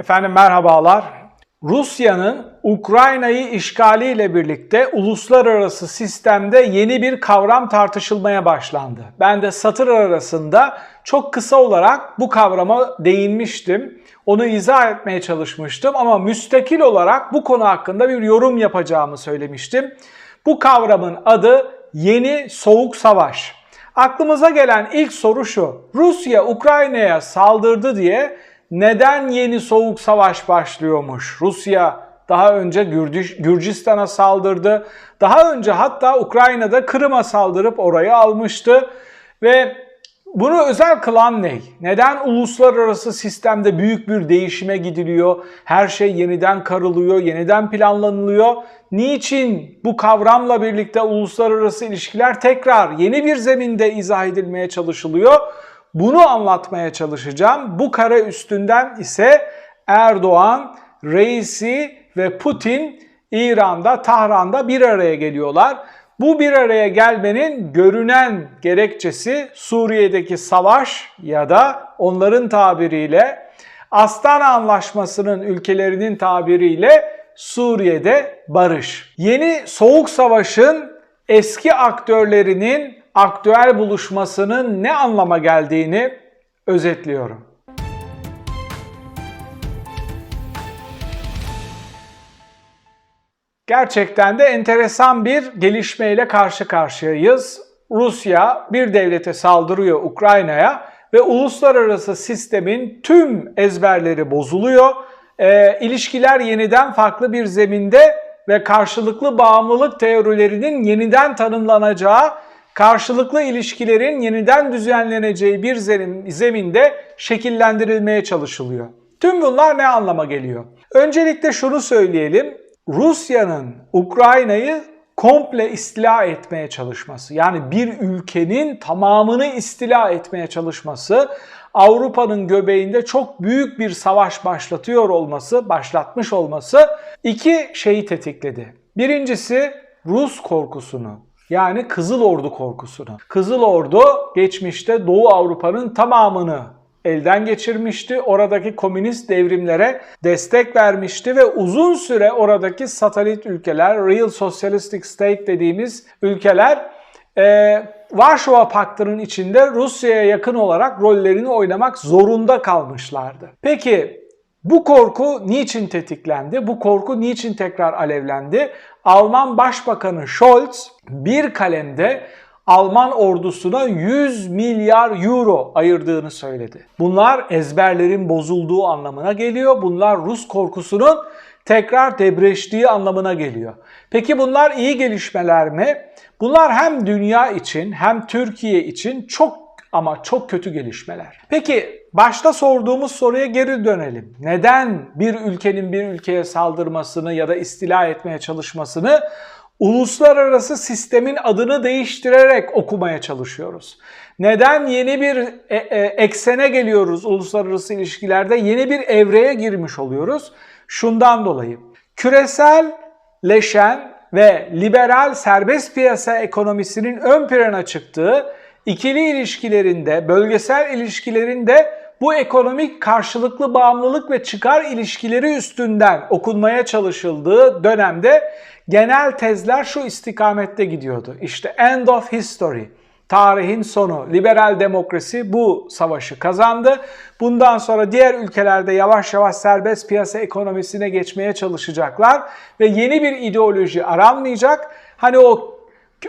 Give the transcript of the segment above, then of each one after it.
Efendim merhabalar. Rusya'nın Ukrayna'yı işgaliyle birlikte uluslararası sistemde yeni bir kavram tartışılmaya başlandı. Ben de satır arasında çok kısa olarak bu kavrama değinmiştim. Onu izah etmeye çalışmıştım ama müstakil olarak bu konu hakkında bir yorum yapacağımı söylemiştim. Bu kavramın adı yeni soğuk savaş. Aklımıza gelen ilk soru şu. Rusya Ukrayna'ya saldırdı diye neden yeni soğuk savaş başlıyormuş? Rusya daha önce Gürcistan'a saldırdı. Daha önce hatta Ukrayna'da Kırım'a saldırıp orayı almıştı. Ve bunu özel kılan ne? Neden uluslararası sistemde büyük bir değişime gidiliyor? Her şey yeniden karılıyor, yeniden planlanılıyor. Niçin bu kavramla birlikte uluslararası ilişkiler tekrar yeni bir zeminde izah edilmeye çalışılıyor? Bunu anlatmaya çalışacağım. Bu kare üstünden ise Erdoğan, Reisi ve Putin İran'da, Tahran'da bir araya geliyorlar. Bu bir araya gelmenin görünen gerekçesi Suriye'deki savaş ya da onların tabiriyle Astana Anlaşması'nın ülkelerinin tabiriyle Suriye'de barış. Yeni Soğuk Savaş'ın eski aktörlerinin aktüel buluşmasının ne anlama geldiğini özetliyorum. Gerçekten de enteresan bir gelişmeyle karşı karşıyayız. Rusya bir devlete saldırıyor Ukrayna'ya ve uluslararası sistemin tüm ezberleri bozuluyor. Ee, ilişkiler yeniden farklı bir zeminde ve karşılıklı bağımlılık teorilerinin yeniden tanımlanacağı, karşılıklı ilişkilerin yeniden düzenleneceği bir zemin- zeminde şekillendirilmeye çalışılıyor. Tüm bunlar ne anlama geliyor? Öncelikle şunu söyleyelim. Rusya'nın Ukrayna'yı komple istila etmeye çalışması, yani bir ülkenin tamamını istila etmeye çalışması, Avrupa'nın göbeğinde çok büyük bir savaş başlatıyor olması, başlatmış olması iki şeyi tetikledi. Birincisi Rus korkusunu, yani Kızıl Ordu korkusunu. Kızıl Ordu geçmişte Doğu Avrupa'nın tamamını elden geçirmişti. Oradaki komünist devrimlere destek vermişti ve uzun süre oradaki satelit ülkeler, Real Socialistic State dediğimiz ülkeler e, Varşova Paktı'nın içinde Rusya'ya yakın olarak rollerini oynamak zorunda kalmışlardı. Peki bu korku niçin tetiklendi? Bu korku niçin tekrar alevlendi? Alman Başbakanı Scholz bir kalemde Alman ordusuna 100 milyar euro ayırdığını söyledi. Bunlar ezberlerin bozulduğu anlamına geliyor. Bunlar Rus korkusunun tekrar debreştiği anlamına geliyor. Peki bunlar iyi gelişmeler mi? Bunlar hem dünya için hem Türkiye için çok ama çok kötü gelişmeler. Peki başta sorduğumuz soruya geri dönelim. Neden bir ülkenin bir ülkeye saldırmasını ya da istila etmeye çalışmasını uluslararası sistemin adını değiştirerek okumaya çalışıyoruz. Neden yeni bir e, e, eksene geliyoruz uluslararası ilişkilerde? Yeni bir evreye girmiş oluyoruz. Şundan dolayı. Küreselleşen ve liberal serbest piyasa ekonomisinin ön plana çıktığı ikili ilişkilerinde, bölgesel ilişkilerinde bu ekonomik karşılıklı bağımlılık ve çıkar ilişkileri üstünden okunmaya çalışıldığı dönemde genel tezler şu istikamette gidiyordu. İşte end of history, tarihin sonu, liberal demokrasi bu savaşı kazandı. Bundan sonra diğer ülkelerde yavaş yavaş serbest piyasa ekonomisine geçmeye çalışacaklar ve yeni bir ideoloji aranmayacak. Hani o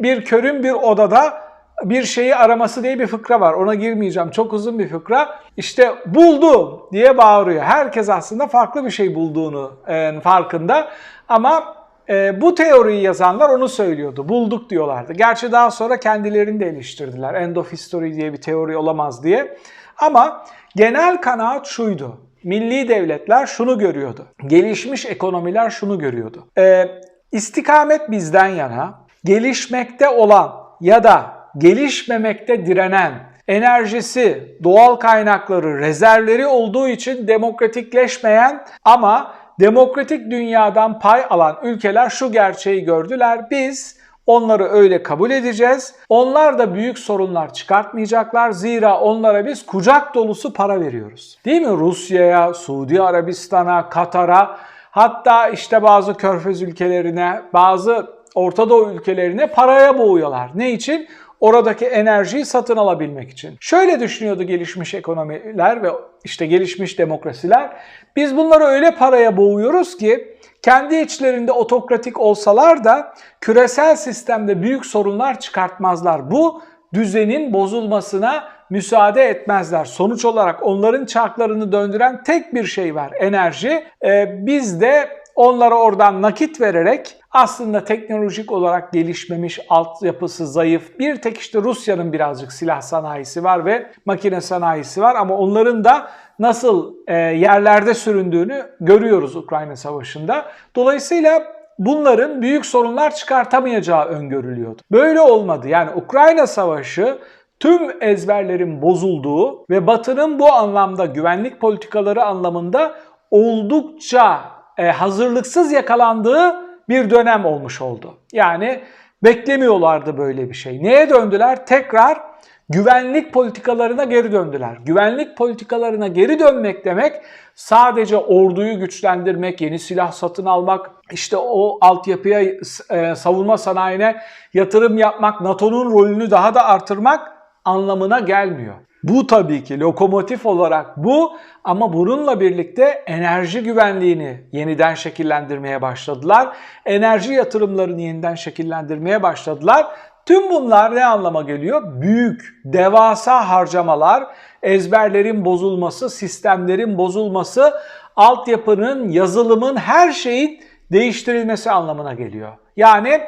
bir körün bir odada bir şeyi araması diye bir fıkra var. Ona girmeyeceğim. Çok uzun bir fıkra. İşte buldum diye bağırıyor. Herkes aslında farklı bir şey bulduğunu e, farkında. Ama e, bu teoriyi yazanlar onu söylüyordu. Bulduk diyorlardı. Gerçi daha sonra kendilerini de eleştirdiler. End of history diye bir teori olamaz diye. Ama genel kanaat şuydu. Milli devletler şunu görüyordu. Gelişmiş ekonomiler şunu görüyordu. E, istikamet bizden yana, gelişmekte olan ya da gelişmemekte direnen, enerjisi, doğal kaynakları, rezervleri olduğu için demokratikleşmeyen ama demokratik dünyadan pay alan ülkeler şu gerçeği gördüler. Biz Onları öyle kabul edeceğiz. Onlar da büyük sorunlar çıkartmayacaklar. Zira onlara biz kucak dolusu para veriyoruz. Değil mi? Rusya'ya, Suudi Arabistan'a, Katar'a hatta işte bazı körfez ülkelerine, bazı Orta Doğu ülkelerine paraya boğuyorlar. Ne için? Oradaki enerjiyi satın alabilmek için. Şöyle düşünüyordu gelişmiş ekonomiler ve işte gelişmiş demokrasiler. Biz bunları öyle paraya boğuyoruz ki kendi içlerinde otokratik olsalar da küresel sistemde büyük sorunlar çıkartmazlar. Bu düzenin bozulmasına müsaade etmezler. Sonuç olarak onların çarklarını döndüren tek bir şey var enerji. Ee, biz de onlara oradan nakit vererek aslında teknolojik olarak gelişmemiş, altyapısı zayıf. Bir tek işte Rusya'nın birazcık silah sanayisi var ve makine sanayisi var ama onların da nasıl e, yerlerde süründüğünü görüyoruz Ukrayna Savaşı'nda. Dolayısıyla bunların büyük sorunlar çıkartamayacağı öngörülüyordu. Böyle olmadı. Yani Ukrayna Savaşı tüm ezberlerin bozulduğu ve Batı'nın bu anlamda güvenlik politikaları anlamında oldukça e, hazırlıksız yakalandığı bir dönem olmuş oldu. Yani beklemiyorlardı böyle bir şey. Neye döndüler? Tekrar güvenlik politikalarına geri döndüler. Güvenlik politikalarına geri dönmek demek sadece orduyu güçlendirmek, yeni silah satın almak, işte o altyapıya, e, savunma sanayine yatırım yapmak, NATO'nun rolünü daha da artırmak anlamına gelmiyor. Bu tabii ki lokomotif olarak bu ama bununla birlikte enerji güvenliğini yeniden şekillendirmeye başladılar. Enerji yatırımlarını yeniden şekillendirmeye başladılar. Tüm bunlar ne anlama geliyor? Büyük, devasa harcamalar, ezberlerin bozulması, sistemlerin bozulması, altyapının, yazılımın, her şeyin değiştirilmesi anlamına geliyor. Yani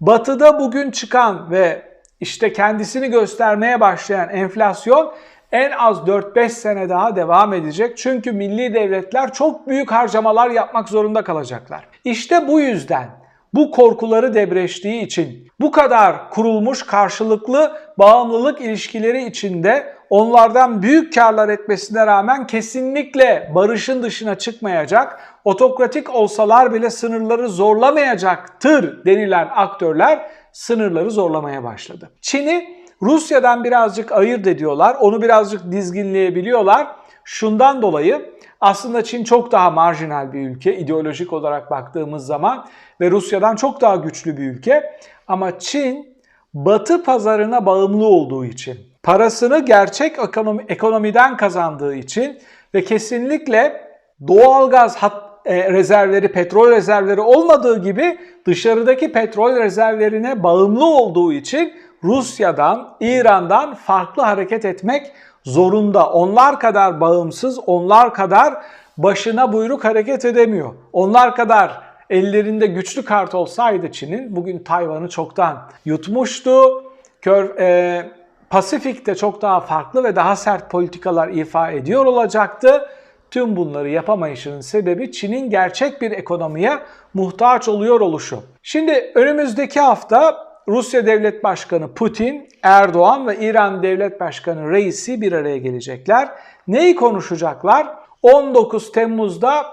batıda bugün çıkan ve işte kendisini göstermeye başlayan enflasyon en az 4-5 sene daha devam edecek. Çünkü milli devletler çok büyük harcamalar yapmak zorunda kalacaklar. İşte bu yüzden bu korkuları debreştiği için bu kadar kurulmuş karşılıklı bağımlılık ilişkileri içinde onlardan büyük karlar etmesine rağmen kesinlikle barışın dışına çıkmayacak, otokratik olsalar bile sınırları zorlamayacaktır denilen aktörler sınırları zorlamaya başladı. Çin'i Rusya'dan birazcık ayırt ediyorlar, onu birazcık dizginleyebiliyorlar. Şundan dolayı aslında Çin çok daha marjinal bir ülke ideolojik olarak baktığımız zaman ve Rusya'dan çok daha güçlü bir ülke. Ama Çin batı pazarına bağımlı olduğu için, parasını gerçek ekonomi, ekonomiden kazandığı için ve kesinlikle doğalgaz hat, e, rezervleri, petrol rezervleri olmadığı gibi dışarıdaki petrol rezervlerine bağımlı olduğu için Rusya'dan, İran'dan farklı hareket etmek zorunda. Onlar kadar bağımsız, onlar kadar başına buyruk hareket edemiyor. Onlar kadar ellerinde güçlü kart olsaydı Çin'in bugün Tayvan'ı çoktan yutmuştu. Kör, e, Pasifik'te çok daha farklı ve daha sert politikalar ifa ediyor olacaktı. Tüm bunları yapamayışının sebebi Çin'in gerçek bir ekonomiye muhtaç oluyor oluşu. Şimdi önümüzdeki hafta Rusya Devlet Başkanı Putin, Erdoğan ve İran Devlet Başkanı Reisi bir araya gelecekler. Neyi konuşacaklar? 19 Temmuz'da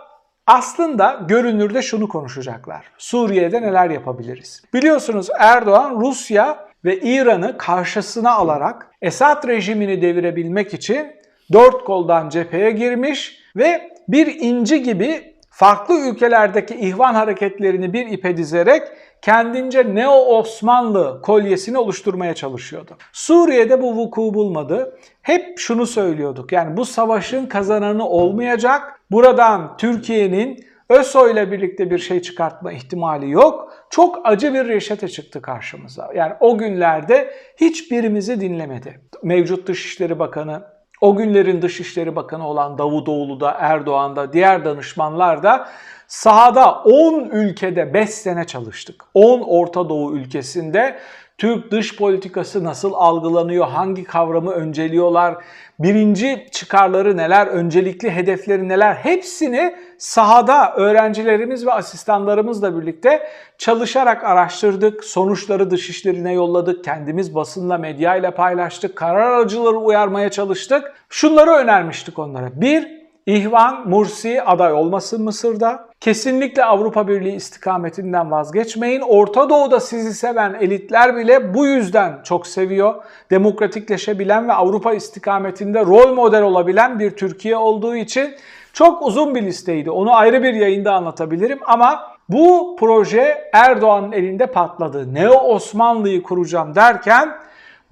aslında görünürde şunu konuşacaklar. Suriye'de neler yapabiliriz? Biliyorsunuz Erdoğan Rusya ve İran'ı karşısına alarak Esad rejimini devirebilmek için dört koldan cepheye girmiş ve bir inci gibi farklı ülkelerdeki ihvan hareketlerini bir ipe dizerek kendince Neo Osmanlı kolyesini oluşturmaya çalışıyordu. Suriye'de bu vuku bulmadı. Hep şunu söylüyorduk. Yani bu savaşın kazananı olmayacak. Buradan Türkiye'nin ÖSO ile birlikte bir şey çıkartma ihtimali yok. Çok acı bir reşete çıktı karşımıza. Yani o günlerde hiçbirimizi dinlemedi. Mevcut Dışişleri Bakanı o günlerin Dışişleri Bakanı olan Davutoğlu da Erdoğan da diğer danışmanlar da sahada 10 ülkede 5 sene çalıştık. 10 Orta Doğu ülkesinde Türk dış politikası nasıl algılanıyor, hangi kavramı önceliyorlar, birinci çıkarları neler, öncelikli hedefleri neler hepsini sahada öğrencilerimiz ve asistanlarımızla birlikte çalışarak araştırdık. Sonuçları dışişlerine yolladık. Kendimiz basınla, medyayla paylaştık. Karar alıcıları uyarmaya çalıştık. Şunları önermiştik onlara. Bir, İhvan Mursi aday olmasın Mısır'da. Kesinlikle Avrupa Birliği istikametinden vazgeçmeyin. Orta Doğu'da sizi seven elitler bile bu yüzden çok seviyor. Demokratikleşebilen ve Avrupa istikametinde rol model olabilen bir Türkiye olduğu için çok uzun bir listeydi. Onu ayrı bir yayında anlatabilirim ama bu proje Erdoğan'ın elinde patladı. Neo Osmanlı'yı kuracağım derken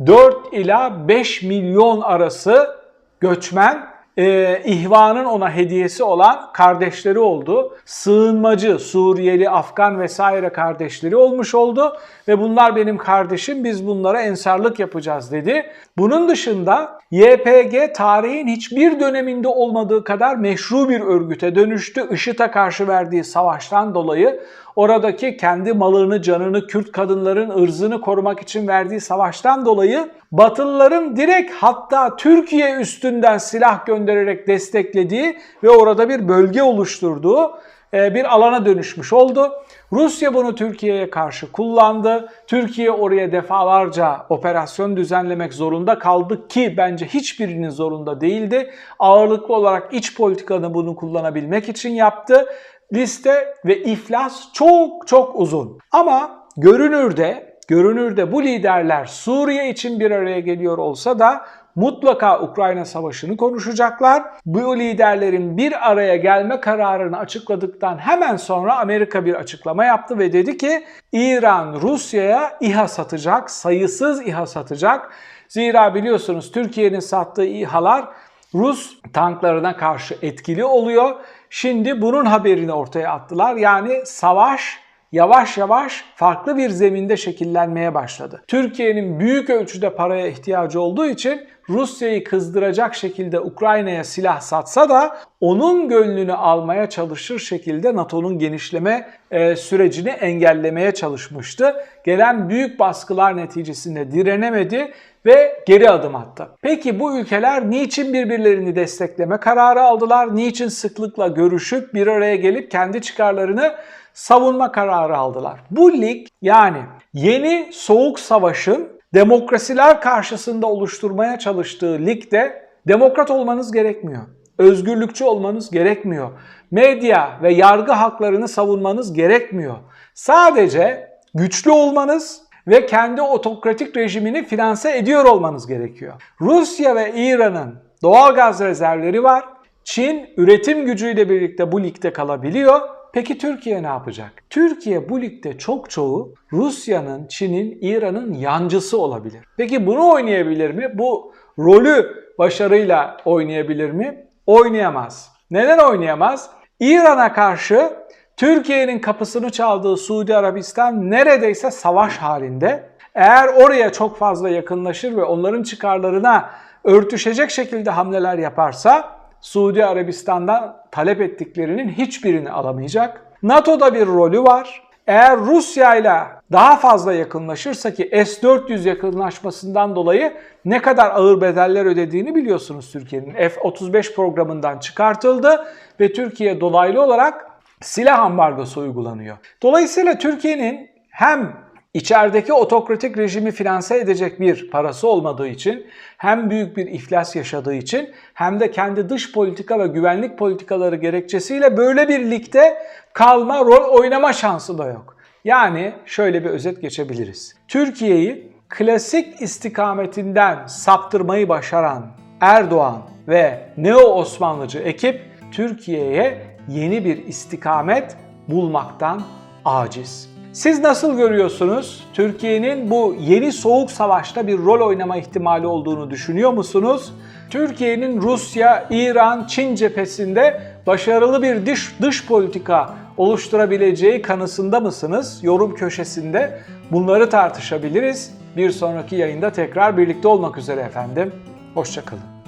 4 ila 5 milyon arası göçmen e, ihvanın ona hediyesi olan kardeşleri oldu. Sığınmacı, Suriyeli, Afgan vesaire kardeşleri olmuş oldu ve bunlar benim kardeşim biz bunlara ensarlık yapacağız dedi. Bunun dışında YPG tarihin hiçbir döneminde olmadığı kadar meşru bir örgüte dönüştü. IŞİD'e karşı verdiği savaştan dolayı oradaki kendi malını, canını, Kürt kadınların ırzını korumak için verdiği savaştan dolayı Batılıların direkt hatta Türkiye üstünden silah göndererek desteklediği ve orada bir bölge oluşturduğu e, bir alana dönüşmüş oldu. Rusya bunu Türkiye'ye karşı kullandı. Türkiye oraya defalarca operasyon düzenlemek zorunda kaldı ki bence hiçbirinin zorunda değildi. Ağırlıklı olarak iç politikanı bunu kullanabilmek için yaptı. Liste ve iflas çok çok uzun. Ama görünürde görünürde bu liderler Suriye için bir araya geliyor olsa da mutlaka Ukrayna Savaşı'nı konuşacaklar. Bu liderlerin bir araya gelme kararını açıkladıktan hemen sonra Amerika bir açıklama yaptı ve dedi ki İran Rusya'ya İHA satacak, sayısız İHA satacak. Zira biliyorsunuz Türkiye'nin sattığı İHA'lar Rus tanklarına karşı etkili oluyor. Şimdi bunun haberini ortaya attılar. Yani savaş yavaş yavaş farklı bir zeminde şekillenmeye başladı. Türkiye'nin büyük ölçüde paraya ihtiyacı olduğu için Rusya'yı kızdıracak şekilde Ukrayna'ya silah satsa da onun gönlünü almaya çalışır şekilde NATO'nun genişleme e, sürecini engellemeye çalışmıştı. Gelen büyük baskılar neticesinde direnemedi ve geri adım attı. Peki bu ülkeler niçin birbirlerini destekleme kararı aldılar? Niçin sıklıkla görüşüp bir araya gelip kendi çıkarlarını savunma kararı aldılar? Bu lig yani yeni soğuk savaşın demokrasiler karşısında oluşturmaya çalıştığı ligde demokrat olmanız gerekmiyor. Özgürlükçü olmanız gerekmiyor. Medya ve yargı haklarını savunmanız gerekmiyor. Sadece güçlü olmanız ve kendi otokratik rejimini finanse ediyor olmanız gerekiyor. Rusya ve İran'ın doğal gaz rezervleri var. Çin üretim gücüyle birlikte bu ligde kalabiliyor. Peki Türkiye ne yapacak? Türkiye bu ligde çok çoğu Rusya'nın, Çin'in, İran'ın yancısı olabilir. Peki bunu oynayabilir mi? Bu rolü başarıyla oynayabilir mi? Oynayamaz. Neden oynayamaz? İran'a karşı Türkiye'nin kapısını çaldığı Suudi Arabistan neredeyse savaş halinde. Eğer oraya çok fazla yakınlaşır ve onların çıkarlarına örtüşecek şekilde hamleler yaparsa Suudi Arabistan'dan talep ettiklerinin hiçbirini alamayacak. NATO'da bir rolü var. Eğer Rusya ile daha fazla yakınlaşırsa ki S-400 yakınlaşmasından dolayı ne kadar ağır bedeller ödediğini biliyorsunuz Türkiye'nin. F-35 programından çıkartıldı ve Türkiye dolaylı olarak silah ambargosu uygulanıyor. Dolayısıyla Türkiye'nin hem içerideki otokratik rejimi finanse edecek bir parası olmadığı için hem büyük bir iflas yaşadığı için hem de kendi dış politika ve güvenlik politikaları gerekçesiyle böyle bir ligde kalma, rol oynama şansı da yok. Yani şöyle bir özet geçebiliriz. Türkiye'yi klasik istikametinden saptırmayı başaran Erdoğan ve Neo Osmanlıcı ekip Türkiye'ye yeni bir istikamet bulmaktan aciz. Siz nasıl görüyorsunuz? Türkiye'nin bu yeni soğuk savaşta bir rol oynama ihtimali olduğunu düşünüyor musunuz? Türkiye'nin Rusya, İran, Çin cephesinde başarılı bir dış, dış politika oluşturabileceği kanısında mısınız? Yorum köşesinde bunları tartışabiliriz. Bir sonraki yayında tekrar birlikte olmak üzere efendim. Hoşçakalın.